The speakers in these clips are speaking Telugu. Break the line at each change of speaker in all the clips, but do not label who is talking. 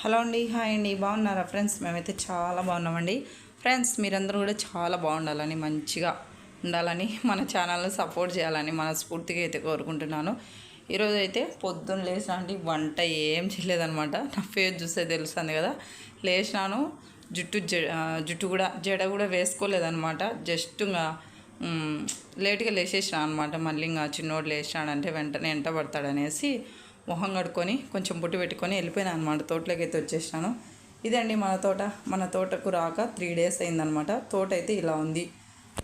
హలో అండి హాయ్ అండి బాగున్నారా ఫ్రెండ్స్? మేమైతే చాలా బాగున్నామండి. ఫ్రెండ్స్ మీరందరూ కూడా చాలా బాగుండాలని మంచిగా ఉండాలని మన ఛానల్ని సపోర్ట్ చేయాలని మనస్ఫూర్తిగా అయితే కోరుకుంటున్నాను. ఈరోజు అయితే పొద్దున్న లేచినండి వంట ఏం చేయలేదనమాట నా ఫేస్ చూస్తే తెలుస్తుంది కదా. లేచినాను జుట్టు జుట్టు కూడా జడ కూడా వేసుకోలేదనమాట జస్ట్ ఇంకా లేట్గా లేచేసిన అనమాట మళ్ళీ ఇంకా చిన్నోడు లేచినాడంటే వెంటనే ఎంట పడతాడనేసి మొహం కడుక్కొని కొంచెం బుట్టి పెట్టుకొని వెళ్ళిపోయినా అనమాట తోటలోకి అయితే వచ్చేసాను ఇదండి మన తోట. మన తోటకు రాక త్రీ డేస్ అయిందనమాట తోట అయితే ఇలా ఉంది.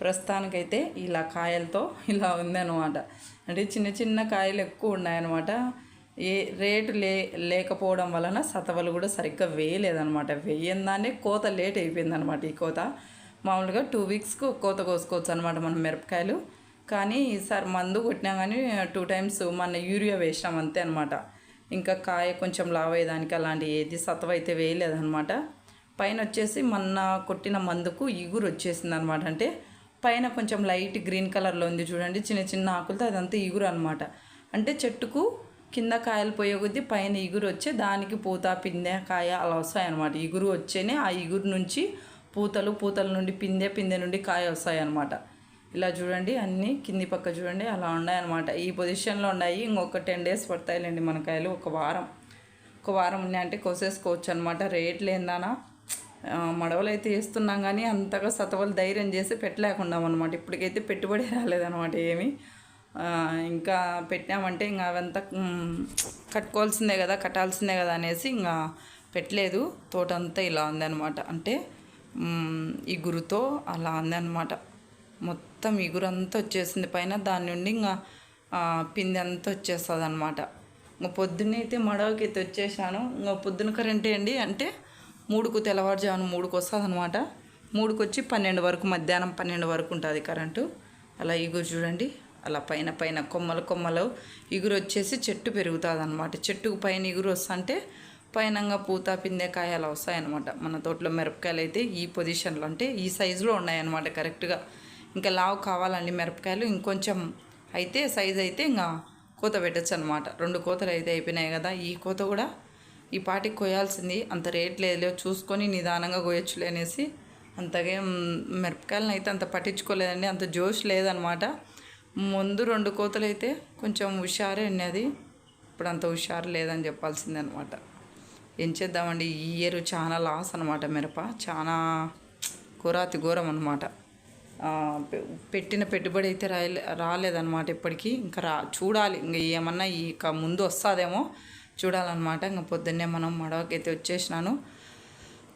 ప్రస్తుతానికైతే ఇలా కాయలతో ఇలా ఉందన్నమాట అంటే చిన్న చిన్న కాయలు ఎక్కువ ఉన్నాయన్నమాట. ఏ రేటు లే లేకపోవడం వలన సతవలు కూడా సరిగ్గా వేయలేదన్నమాట. వేయందానే కోత లేట్ అయిపోయిందనమాట ఈ కోత. మామూలుగా టూ వీక్స్కు కోత కోసుకోవచ్చు అనమాట మనం మిరపకాయలు. కానీ ఈసారి మందు కొట్టినా కానీ టూ టైమ్స్ మన యూరియా వేసినాం అంతే అనమాట ఇంకా కాయ కొంచెం లావ్ అయ్యేదానికి అలాంటి ఏది సత్వైతే వేయలేదనమాట పైన వచ్చేసి మొన్న కొట్టిన మందుకు ఇగురు వచ్చేసింది అనమాట అంటే పైన కొంచెం లైట్ గ్రీన్ కలర్లో ఉంది చూడండి చిన్న చిన్న ఆకులతో అదంతా ఇగురు అనమాట అంటే చెట్టుకు కింద కాయలు పోయే కొద్దీ పైన ఇగురు వచ్చే దానికి పూత పిందె కాయ అలా వస్తాయన్నమాట ఇగురు వచ్చేనే ఆ ఇగురు నుంచి పూతలు పూతల నుండి పిందె పిందె నుండి కాయ వస్తాయన్నమాట ఇలా చూడండి అన్నీ కింది పక్క చూడండి అలా ఉన్నాయన్నమాట. ఈ పొజిషన్లో ఉన్నాయి ఇంకొక టెన్ డేస్ పడతాయిలేండి మన కాయలు ఒక వారం. ఒక వారం ఉన్నాయంటే కోసేసుకోవచ్చు అనమాట రేట్లు ఏందానా మడవలు అయితే వేస్తున్నాం కానీ అంతగా సతవలు ధైర్యం చేసి పెట్టలేకున్నాం అనమాట ఇప్పటికైతే పెట్టుబడి రాలేదనమాట ఏమి. ఇంకా పెట్టామంటే ఇంకా అవంతా కట్టుకోవాల్సిందే కదా కట్టాల్సిందే కదా అనేసి ఇంకా పెట్టలేదు. తోట అంతా ఇలా ఉందన్నమాట. అంటే ఈ గురుతో అలా ఉందన్నమాట. మొత్తం ఇగురంతా వచ్చేసింది. పైన దాని నుండి ఇంకా పిండి అంతా వచ్చేస్తుంది అనమాట ఇంకా పొద్దున్నే అయితే మడవకి అయితే వచ్చేసాను. ఇంకా పొద్దున కరెంట్ అండి అంటే మూడుకు తెల్లవారుజామున మూడుకు వస్తుంది అనమాట మూడుకు వచ్చి పన్నెండు వరకు మధ్యాహ్నం పన్నెండు వరకు ఉంటుంది కరెంటు. అలా ఇగురు చూడండి. అలా పైన పైన కొమ్మలు కొమ్మలు ఇగురు వచ్చేసి చెట్టు పెరుగుతుంది అనమాట చెట్టుకు పైన ఇగురు వస్తుంటే పైనంగా పూత పిందె అలా వస్తాయన్నమాట. మన తోటలో మిరపకాయలు అయితే ఈ పొజిషన్లో అంటే ఈ సైజులో ఉన్నాయన్నమాట కరెక్ట్గా. ఇంకా లావు కావాలండి మిరపకాయలు. ఇంకొంచెం అయితే సైజ్ అయితే ఇంకా కోత పెట్టచ్చు అనమాట రెండు కోతలు అయితే అయిపోయినాయి కదా ఈ కోత కూడా ఈ పాటికి కోయాల్సింది అంత రేట్ లేదు చూసుకొని నిదానంగా కొయ్యొచ్చులే అనేసి అంతగా మిరపకాయలను అయితే అంత పట్టించుకోలేదండి. అంత జోష్ లేదనమాట. ముందు రెండు కోతలు అయితే కొంచెం హుషారే ఉన్నది ఇప్పుడు అంత హుషారు లేదని చెప్పాల్సిందే అనమాట. ఏం చేద్దామండి? ఈ ఇయర్ చాలా లాస్ అనమాట మిరప. చాలా ఘోరాతి ఘోరం అనమాట. పెట్టిన పెట్టుబడి అయితే రాయలే రాలేదన్నమాట ఇప్పటికీ. ఇంకా రా చూడాలి. ఇంకా ఏమన్నా ఇక ముందు వస్తుందేమో చూడాలన్నమాట. ఇంకా పొద్దున్నే మనం మడవకైతే వచ్చేసినాను.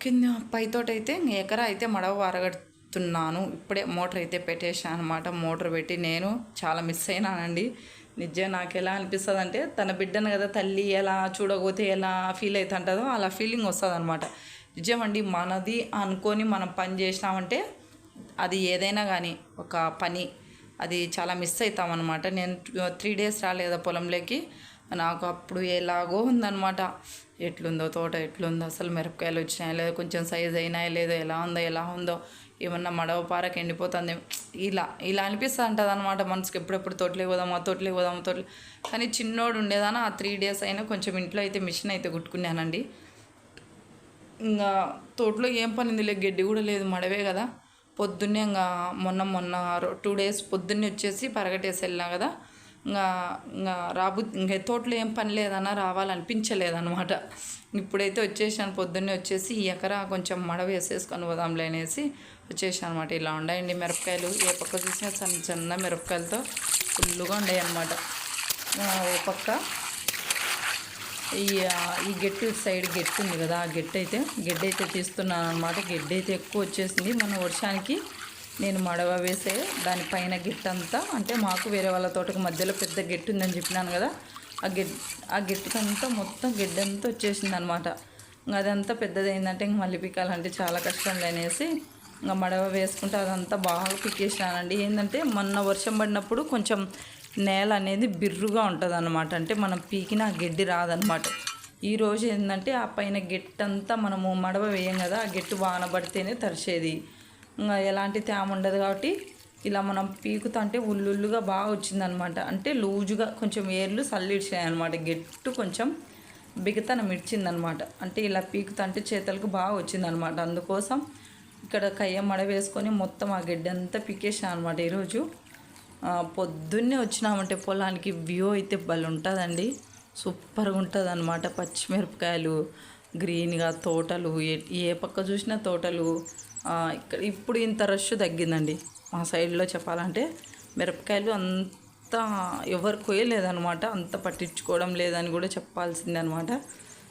కింద పైతోట అయితే ఇంక ఎకరా అయితే మడవ వారగడుతున్నాను. ఇప్పుడే మోటార్ అయితే పెట్టేసాను అనమాట మోటార్ పెట్టి నేను చాలా మిస్ అయినానండి. నిజం నాకు ఎలా అనిపిస్తుంది అంటే తన బిడ్డను కదా తల్లి ఎలా చూడకపోతే ఎలా ఫీల్ అవుతుంటుందో అలా ఫీలింగ్ వస్తుంది అనమాట నిజమండి మనది అనుకొని మనం పని చేసినామంటే అది ఏదైనా కానీ ఒక పని అది చాలా మిస్ అవుతాం అనమాట నేను త్రీ డేస్ రాలేదా పొలంలోకి? నాకు అప్పుడు ఎలాగో ఉందన్నమాట. ఎట్లుందో తోట ఎట్లుందో అసలు మిరపకాయలు వచ్చినాయో లేదో కొంచెం సైజ్ అయినాయా లేదో ఎలా ఉందో ఎలా ఉందో ఏమన్నా మడవ పారకు ఎండిపోతుంది ఇలా ఇలా అనిపిస్తూ ఉంటుంది అనమాట మనసుకి. ఎప్పుడెప్పుడు తోటలోకి పోదామా తోటలే పోదామా తోటలే కానీ చిన్నోడు ఉండేదానా ఆ త్రీ డేస్ అయినా కొంచెం ఇంట్లో అయితే మిషన్ అయితే కుట్టుకున్నానండి. ఇంకా తోటలో ఏం పని ఉంది లేదు గడ్డి కూడా లేదు మడవే కదా. పొద్దున్నే ఇంకా మొన్న మొన్న టూ డేస్ పొద్దున్నే వచ్చేసి పరగటేసి వెళ్ళినా కదా ఇంకా ఇంకా రాబు ఇంకా తోటలో ఏం పని లేదన్నా రావాలనిపించలేదన్నమాట. ఇప్పుడైతే వచ్చేసాను పొద్దున్నే వచ్చేసి ఈ ఎకరా కొంచెం మడ వేసేసుకొని పోదాంలే అనేసి వచ్చేసాను అనమాట ఇలా ఉన్నాయండి మిరపకాయలు. ఏ పక్క చూసినా చిన్న చిన్న మిరపకాయలతో ఫుల్లుగా ఉండాయి అనమాట ఓ పక్క ఈ ఈ గెట్టు సైడ్ గెట్టు ఉంది కదా ఆ గెట్టు అయితే గెడ్డ అయితే తీస్తున్నాను అనమాట గెడ్డ అయితే ఎక్కువ వచ్చేసింది. మన వర్షానికి నేను మడవ వేసే దానిపైన గిట్టు అంతా అంటే మాకు వేరే వాళ్ళ తోటకు మధ్యలో పెద్ద గెట్టు ఉందని చెప్పినాను కదా ఆ గెడ్ ఆ గెట్టుకంతా మొత్తం గెడ్డంతా వచ్చేసింది అనమాట ఇంకా అదంతా పెద్దదైందంటే ఇంక మళ్ళీ పికాలంటే చాలా కష్టం లేనేసి ఇంకా మడవ వేసుకుంటే అదంతా బాగా పిక్కేసినానండి ఏంటంటే మొన్న వర్షం పడినప్పుడు కొంచెం నేల అనేది బిర్రుగా ఉంటుంది అనమాట అంటే మనం పీకిన గడ్డి రాదనమాట ఈరోజు ఏంటంటే ఆ పైన గెట్టంతా మనము మడవ వేయం కదా ఆ గెట్టు వాన పడితేనే తరిచేది ఇంకా ఎలాంటి తేమ ఉండదు కాబట్టి ఇలా మనం పీకుతా అంటే ఉల్లుల్లుగా బాగా వచ్చిందనమాట అంటే లూజుగా కొంచెం ఏర్లు సల్లిడిచినాయి అనమాట గెట్టు కొంచెం బిగతనం ఇచ్చిందనమాట అంటే ఇలా పీకుతంటే చేతులకు బాగా వచ్చిందనమాట అందుకోసం ఇక్కడ కయ్య మడ వేసుకొని మొత్తం ఆ గడ్డంతా పీకేసాను అనమాట ఈరోజు. పొద్దున్నే వచ్చినామంటే పొలానికి వ్యూ అయితే భలే ఉంటుందండి సూపర్గా ఉంటుంది అనమాట పచ్చిమిరపకాయలు గ్రీన్గా తోటలు ఏ- ఏ పక్క చూసినా తోటలు. ఇక్కడ ఇప్పుడు ఇంత రష్ తగ్గిందండి. మా సైడ్లో చెప్పాలంటే మిరపకాయలు అంత ఎవరు కొయ్యలేదనమాట అంత పట్టించుకోవడం లేదని కూడా చెప్పాల్సిందే అనమాట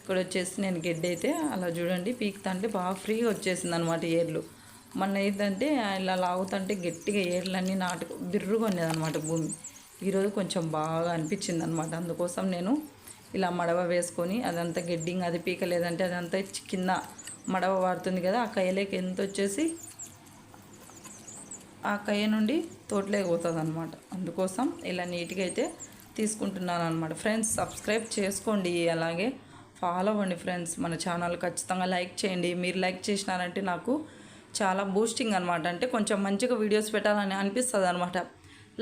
ఇక్కడ వచ్చేసి నేను గడ్డి అయితే అలా చూడండి పీకుతుంటే బాగా ఫ్రీగా వచ్చేసింది అనమాట ఏర్లు. మొన్న ఏంటంటే ఇలా లాగుతుంటే గట్టిగా ఏర్లన్నీ నాటుకు బిర్రుగా ఉండేదన్నమాట భూమి. ఈరోజు కొంచెం బాగా అనిపించింది అనమాట అందుకోసం నేను ఇలా మడవ వేసుకొని అదంతా గెడ్డింగ్ అది పీకలేదంటే అదంతా కింద మడవ వాడుతుంది కదా ఆ కయ్యలేకి ఎంత వచ్చేసి ఆ కయ్య నుండి తోటలోకి పోతుంది అనమాట అందుకోసం ఇలా నీట్గా అయితే తీసుకుంటున్నాను అనమాట ఫ్రెండ్స్ సబ్స్క్రైబ్ చేసుకోండి. అలాగే ఫాలో అవ్వండి ఫ్రెండ్స్. మన ఛానల్ ఖచ్చితంగా లైక్ చేయండి. మీరు లైక్ చేసినారంటే నాకు చాలా బూస్టింగ్ అనమాట అంటే కొంచెం మంచిగా వీడియోస్ పెట్టాలని అనిపిస్తుంది అనమాట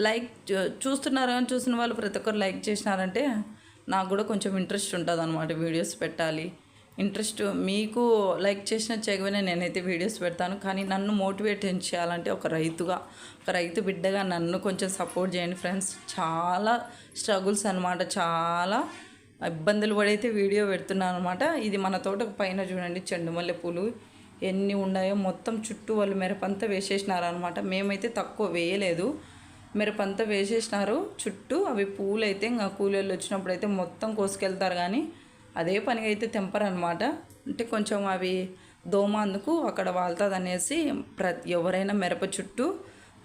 లైక్ చూస్తున్నారని చూస్తున్నారు చూసిన వాళ్ళు ప్రతి ఒక్కరు లైక్ చేసినారంటే నాకు కూడా కొంచెం ఇంట్రెస్ట్ ఉంటుంది అనమాట వీడియోస్ పెట్టాలి. ఇంట్రెస్ట్ మీకు లైక్ చేసిన చెగవనే నేనైతే వీడియోస్ పెడతాను. కానీ నన్ను మోటివేట్ చేయాలంటే ఒక రైతుగా ఒక రైతు బిడ్డగా నన్ను కొంచెం సపోర్ట్ చేయండి ఫ్రెండ్స్ చాలా స్ట్రగుల్స్ అనమాట చాలా ఇబ్బందులు పడైతే వీడియో పెడుతున్నాను అనమాట ఇది మన తోట పైన చూడండి చెండుమల్లె పూలు. ఎన్ని ఉన్నాయో మొత్తం చుట్టూ వాళ్ళు మిరపంతా వేసేసినారనమాట మేమైతే తక్కువ వేయలేదు. మిరపంతా వేసేసినారు. చుట్టూ అవి పూలు అయితే ఇంకా కూలీళ్ళు వచ్చినప్పుడు అయితే మొత్తం కోసుకెళ్తారు కానీ అదే పనిగా అయితే తెంపరనమాట అంటే కొంచెం అవి దోమ అందుకు అక్కడ వాళ్తుంది అనేసి ప్ర ఎవరైనా మిరప చుట్టూ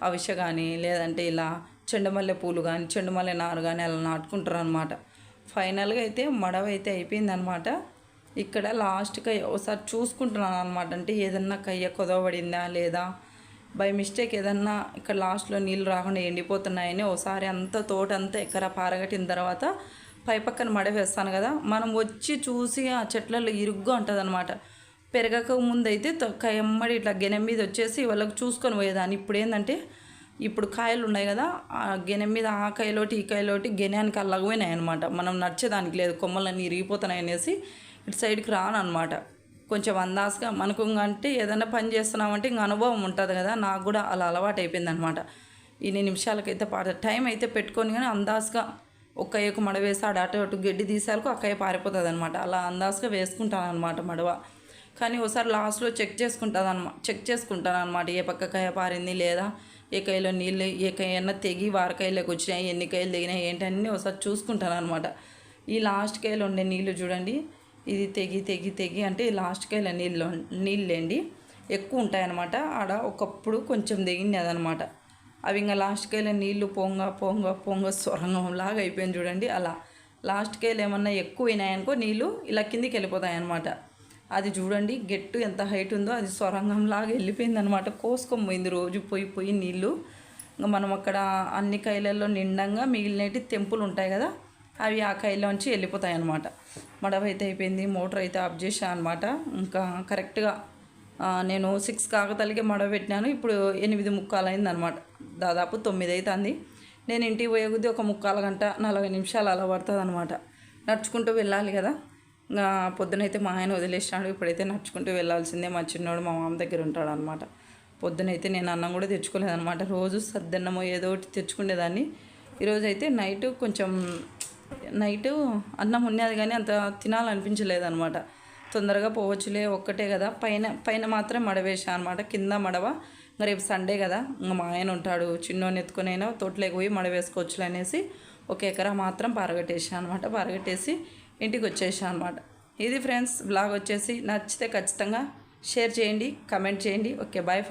అవిష కానీ లేదంటే ఇలా చెండుమల్లె పూలు కానీ చెండుమల్లె నారు కానీ అలా నాటుకుంటారు అనమాట ఫైనల్గా అయితే మడవ అయితే అయిపోయిందనమాట ఇక్కడ లాస్ట్కి ఒకసారి చూసుకుంటున్నాను అనమాట అంటే ఏదన్నా కయ్య కొదవబడిందా లేదా? బై మిస్టేక్ ఏదన్నా ఇక్కడ లాస్ట్లో నీళ్ళు రాకుండా ఎండిపోతున్నాయని ఒకసారి అంతా తోట అంతా ఎక్కర పారగట్టిన తర్వాత పై పక్కన మడవేస్తాను కదా. మనం వచ్చి చూసి ఆ చెట్లలో ఇరుగ్గా ఉంటుంది అనమాట పెరగక ముందైతే అయితే కయమ్మడి ఇట్లా గెనె మీద వచ్చేసి వాళ్ళకి చూసుకొని పోయేదాన్ని. ఇప్పుడు ఏంటంటే ఇప్పుడు కాయలు ఉన్నాయి కదా ఆ గెనె మీద ఆ కాయలోటి ఈ కాయలోటి గెనెనికి అల్లగపోయినాయి అనమాట మనం నడిచేదానికి లేదు కొమ్మలన్నీ ఇరిగిపోతున్నాయి అనేసి ఇటు సైడ్కి రాను అనమాట కొంచెం అందాజగా మనకు అంటే ఏదైనా పని చేస్తున్నామంటే ఇంక అనుభవం ఉంటుంది కదా నాకు కూడా అలా అలవాటు అయిపోయింది అనమాట ఇన్ని నిమిషాలకైతే పాట టైం అయితే పెట్టుకొని కానీ అందాసుగా ఒక్క ఏకు మడ వేసి ఆడ అటు అటు గడ్డి తీసాలకు అక్కయ్య పారిపోతుంది అనమాట అలా అందాసుగా వేసుకుంటాను అనమాట మడవ. కానీ ఒకసారి లాస్ట్లో చెక్ చేసుకుంటుంది అనమాట చెక్ చేసుకుంటాను అనమాట ఏ పక్క కాయ పారింది లేదా ఏ కాయలో నీళ్ళు ఏ కాయన్నా తెగి వారకాయలోకి వచ్చినాయి ఎన్ని కాయలు తెగినాయి ఏంటన్నీ ఒకసారి చూసుకుంటాను అనమాట ఈ లాస్ట్ కాయలు ఉండే నీళ్ళు చూడండి ఇది తెగి తెగి తెగి అంటే లాస్ట్కి లాస్ట్ నీళ్ళు నీళ్ళండి ఎక్కువ ఉంటాయన్నమాట. ఆడ ఒకప్పుడు కొంచెం తెగినది అనమాట అవి ఇంకా లాస్ట్కి వెళ్ళే నీళ్ళు పొంగ పొంగ పొంగ సొరంగంలాగా అయిపోయింది చూడండి అలా. లాస్ట్కి వెళ్ళి ఏమన్నా ఎక్కువ అయినాయనుకో నీళ్ళు ఇలా కిందికి వెళ్ళిపోతాయి అనమాట అది చూడండి గెట్టు ఎంత హైట్ ఉందో అది సొరంగంలాగా వెళ్ళిపోయిందనమాట వెళ్ళిపోయింది అనమాట కోసుకొని పోయింది రోజు పోయి పోయి నీళ్ళు. ఇంకా మనం అక్కడ అన్ని కైలల్లో నిండంగా మిగిలినవి తెంపులు ఉంటాయి కదా అవి ఆ కైలోంచి వెళ్ళిపోతాయి అనమాట మడవ అయితే అయిపోయింది మోటార్ అయితే ఆఫ్ చేశాను అనమాట ఇంకా కరెక్ట్గా నేను సిక్స్ కాకతలకి మడవ పెట్టినాను. ఇప్పుడు ఎనిమిది ముక్కాలు అయింది అనమాట దాదాపు తొమ్మిది అవుతుంది నేను ఇంటికి పోయే కొద్దీ ఒక ముక్కాల గంట నలభై నిమిషాలు అలా పడుతుంది అనమాట నడుచుకుంటూ వెళ్ళాలి కదా. ఇంకా పొద్దునైతే మా ఆయన వదిలేసినాడు. ఇప్పుడైతే నడుచుకుంటూ వెళ్ళాల్సిందే. మా చిన్నోడు మా మామ దగ్గర ఉంటాడు అనమాట పొద్దునైతే నేను అన్నం కూడా తెచ్చుకోలేదనమాట రోజు సద్దన్నమో ఏదో ఒకటి తెచ్చుకునేదాన్ని. ఈరోజు అయితే నైట్ కొంచెం నైట్ అన్నం ఉన్నది కానీ అంత తినాలనిపించలేదన్నమాట. తొందరగా పోవచ్చులే ఒక్కటే కదా. పైన పైన మాత్రం మడవేసా అనమాట కింద మడవ. రేపు సండే కదా. ఇంకా మా ఆయన ఉంటాడు. చిన్నోని ఎత్తుకునైనా తోటలోకి పోయి మడవేసుకోవచ్చులే అనేసి ఒక ఎకరా మాత్రం పారగట్టేసా అనమాట పారగట్టేసి ఇంటికి వచ్చేసా అనమాట ఇది ఫ్రెండ్స్ బ్లాగ్ వచ్చేసి నచ్చితే ఖచ్చితంగా షేర్ చేయండి కమెంట్ చేయండి. Okay bye friends.